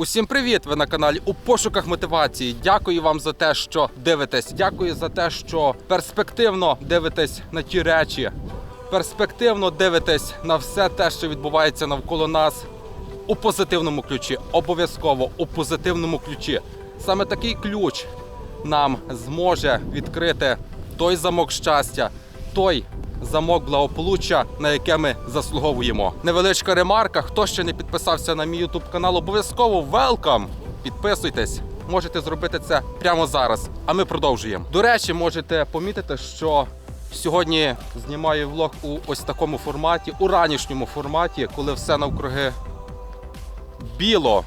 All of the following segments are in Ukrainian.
Усім привіт! Ви на каналі у пошуках мотивації. Дякую вам за те, що дивитесь. Дякую за те, що перспективно дивитесь на ті речі, перспективно дивитесь на все те, що відбувається навколо нас у позитивному ключі. Обов'язково у позитивному ключі. Саме такий ключ нам зможе відкрити той замок щастя, той замок благополуччя, на яке ми заслуговуємо. Невеличка ремарка. Хто ще не підписався на мій YouTube канал, обов'язково welcome! Підписуйтесь. Можете зробити це прямо зараз. А ми продовжуємо. До речі, можете помітити, що сьогодні знімаю влог у ось такому форматі, у ранішньому форматі, коли все навкруги біло.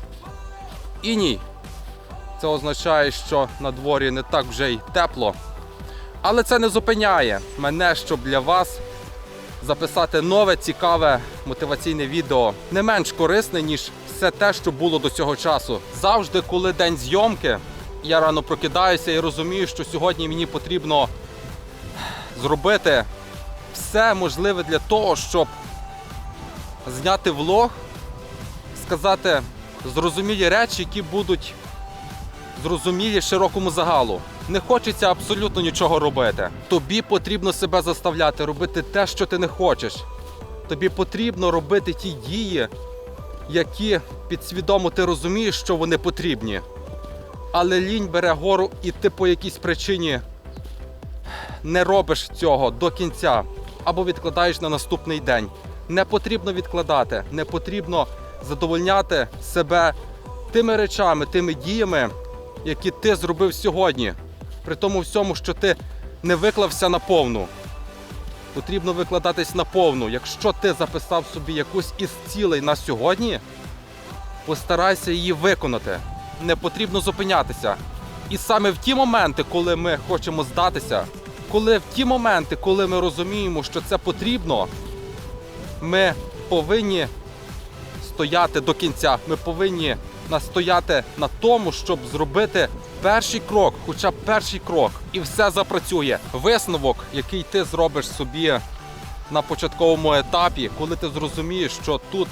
І ні. Це означає, що на дворі не так вже й тепло. Але це не зупиняє мене, щоб для вас записати нове, цікаве мотиваційне відео, не менш корисне, ніж все те, що було до цього часу. Завжди, коли день зйомки, я рано прокидаюся і розумію, що сьогодні мені потрібно зробити все можливе для того, щоб зняти влог, сказати зрозумілі речі, які будуть зрозумілі широкому загалу. Не хочеться абсолютно нічого робити. Тобі потрібно себе заставляти робити те, що ти не хочеш. Тобі потрібно робити ті дії, які підсвідомо ти розумієш, що вони потрібні. Але лінь бере гору, і ти по якійсь причині не робиш цього до кінця або відкладаєш на наступний день. Не потрібно відкладати, не потрібно задовольняти себе тими речами, тими діями, які ти зробив сьогодні. При тому всьому, що ти не виклався на повну. Потрібно викладатись на повну. Якщо ти записав собі якусь із цілей на сьогодні, постарайся її виконати. Не потрібно зупинятися. І саме в ті моменти, коли ми хочемо здатися, коли в ті моменти, коли ми розуміємо, що це потрібно, ми повинні стояти до кінця. Ми повинні настояти на тому, щоб зробити перший крок, хоча б перший крок, і все запрацює. Висновок, який ти зробиш собі на початковому етапі, коли ти зрозумієш, що тут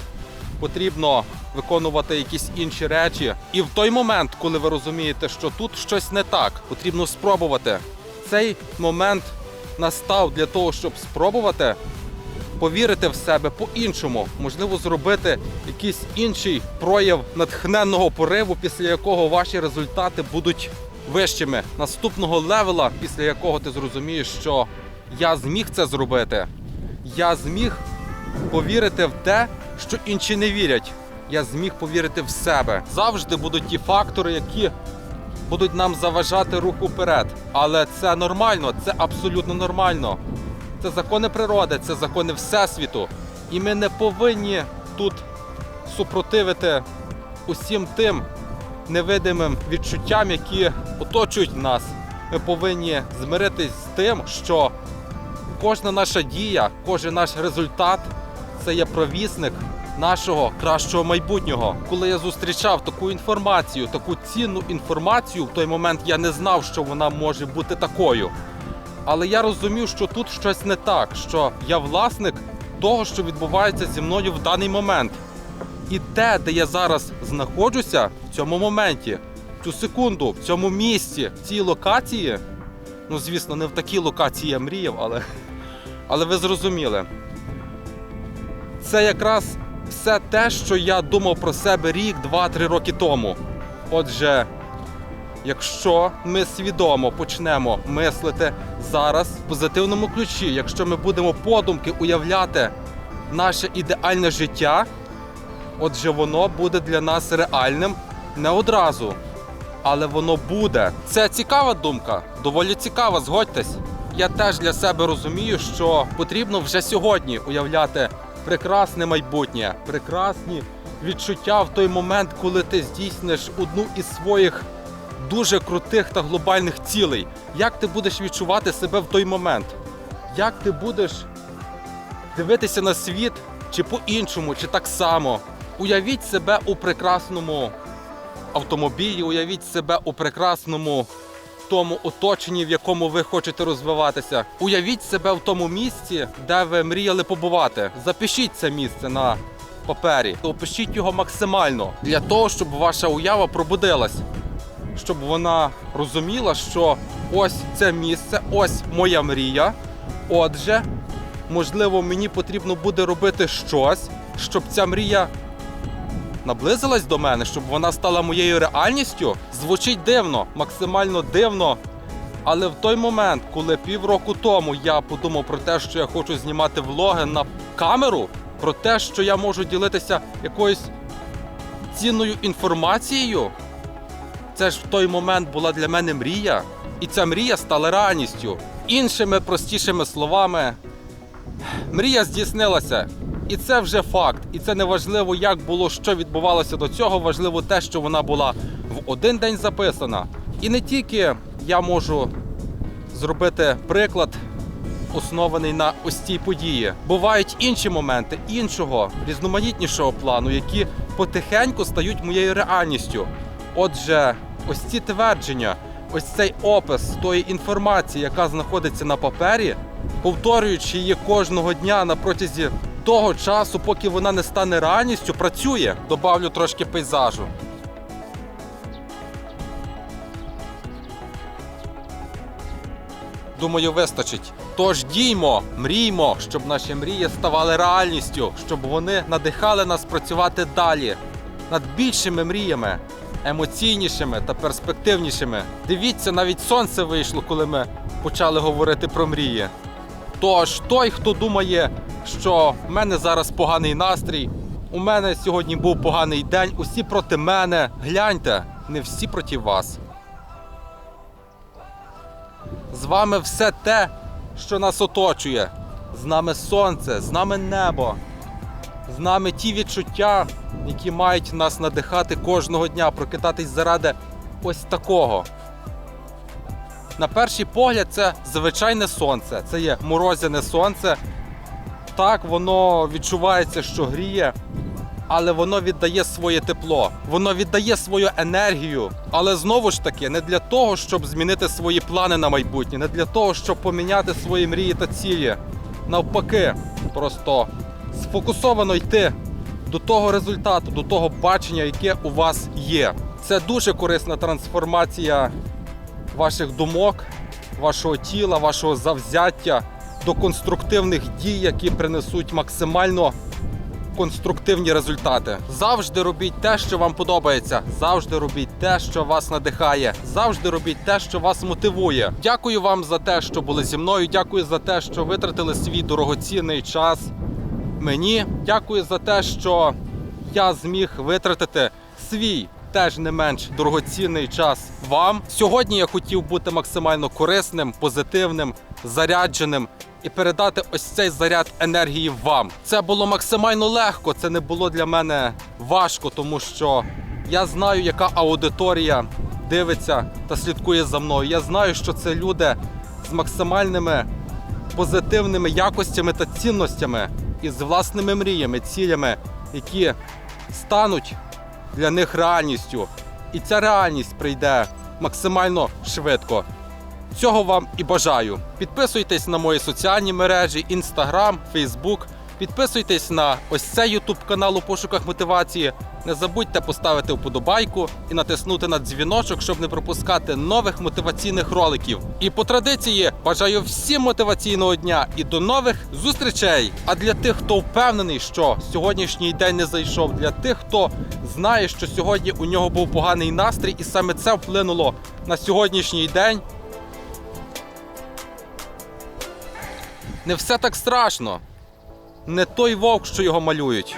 потрібно виконувати якісь інші речі. І в той момент, коли ви розумієте, що тут щось не так, потрібно спробувати. Цей момент настав для того, щоб спробувати повірити в себе по-іншому, можливо, зробити якийсь інший прояв натхненного пориву, після якого ваші результати будуть вищими. Наступного левела, після якого ти зрозумієш, що я зміг це зробити, я зміг повірити в те, що інші не вірять. Я зміг повірити в себе. Завжди будуть ті фактори, які будуть нам заважати рух уперед. Але це нормально, це абсолютно нормально. Це закони природи, це закони Всесвіту. І ми не повинні тут супротивити усім тим невидимим відчуттям, які оточують нас. Ми повинні змиритись з тим, що кожна наша дія, кожен наш результат це є провісник нашого кращого майбутнього. Коли я зустрічав таку інформацію, таку цінну інформацію, в той момент я не знав, що вона може бути такою. Але я розумів, що тут щось не так, що я власник того, що відбувається зі мною в даний момент. І те, де я зараз знаходжуся в цьому моменті, в цю секунду, в цьому місці, в цій локації. Ну, звісно, не в такій локації я мріяв, але, але ви зрозуміли. Це якраз все те, що я думав про себе рік, два, три роки тому. Отже, Якщо ми свідомо почнемо мислити зараз в позитивному ключі, якщо ми будемо подумки уявляти наше ідеальне життя, отже, воно буде для нас реальним не одразу, але воно буде. Це цікава думка, доволі цікава, згодьтесь. Я теж для себе розумію, що потрібно вже сьогодні уявляти прекрасне майбутнє, прекрасні відчуття в той момент, коли ти здійсниш одну із своїх дуже крутих та глобальних цілей. Як ти будеш відчувати себе в той момент? Як ти будеш дивитися на світ чи по-іншому, чи так само? Уявіть себе у прекрасному автомобілі, уявіть себе у прекрасному тому оточенні, в якому ви хочете розвиватися. Уявіть себе в тому місці, де ви мріяли побувати. Запишіть це місце на папері. Опишіть його максимально для того, щоб ваша уява пробудилась, щоб вона розуміла, що ось це місце, ось моя мрія. Отже, можливо, мені потрібно буде робити щось, щоб ця мрія наблизилась до мене, щоб вона стала моєю реальністю. Звучить дивно, максимально дивно. Але в той момент, коли півроку тому я подумав про те, що я хочу знімати влоги на камеру, про те, що я можу ділитися якоюсь цінною інформацією, це ж в той момент була для мене мрія, і ця мрія стала реальністю. Іншими простішими словами, мрія здійснилася. І це вже факт. І це не важливо, як було, що відбувалося до цього. Важливо те, що вона була в один день записана. І не тільки я можу зробити приклад, оснований на ось цій події. Бувають інші моменти іншого різноманітнішого плану, які потихеньку стають моєю реальністю. Отже, ось ці твердження, ось цей опис тої інформації, яка знаходиться на папері, повторюючи її кожного дня на протязі того часу, поки вона не стане реальністю, працює. Добавлю трошки пейзажу. Думаю, вистачить. Тож діймо, мріймо, щоб наші мрії ставали реальністю, щоб вони надихали нас працювати далі над більшими мріями, емоційнішими та перспективнішими. Дивіться, навіть сонце вийшло, коли ми почали говорити про мрії. Тож той, хто думає, що в мене зараз поганий настрій, у мене сьогодні був поганий день, усі проти мене. Гляньте, не всі проти вас. З вами все те, що нас оточує. З нами сонце, з нами небо, з нами ті відчуття, які мають нас надихати кожного дня, прокидатись заради ось такого. На перший погляд, це звичайне сонце. Це є морозяне сонце. Так, воно відчувається, що гріє, але воно віддає своє тепло, воно віддає свою енергію. Але знову ж таки, не для того, щоб змінити свої плани на майбутнє, не для того, щоб поміняти свої мрії та цілі. Навпаки, просто сфокусовано йти до того результату, до того бачення, яке у вас є. Це дуже корисна трансформація ваших думок, вашого тіла, вашого завзяття до конструктивних дій, які принесуть максимально конструктивні результати. Завжди робіть те, що вам подобається. Завжди робіть те, що вас надихає. Завжди робіть те, що вас мотивує. Дякую вам за те, що були зі мною. Дякую за те, що витратили свій дорогоцінний час мені. Дякую за те, що я зміг витратити свій теж не менш дорогоцінний час вам. Сьогодні я хотів бути максимально корисним, позитивним, зарядженим і передати ось цей заряд енергії вам. Це було максимально легко. Це не було для мене важко, тому що я знаю, яка аудиторія дивиться та слідкує за мною. Я знаю, що це люди з максимальними позитивними якостями та цінностями і з власними мріями, цілями, які стануть для них реальністю. І ця реальність прийде максимально швидко. Цього вам і бажаю. Підписуйтесь на мої соціальні мережі: Instagram, Facebook. Підписуйтесь на ось цей YouTube канал у пошуках мотивації. Не забудьте поставити вподобайку і натиснути на дзвіночок, щоб не пропускати нових мотиваційних роликів. І по традиції бажаю всім мотиваційного дня і до нових зустрічей. А для тих, хто впевнений, що сьогоднішній день не зайшов, для тих, хто знає, що сьогодні у нього був поганий настрій, і саме це вплинуло на сьогоднішній день. Не все так страшно. Не той вовк, що його малюють.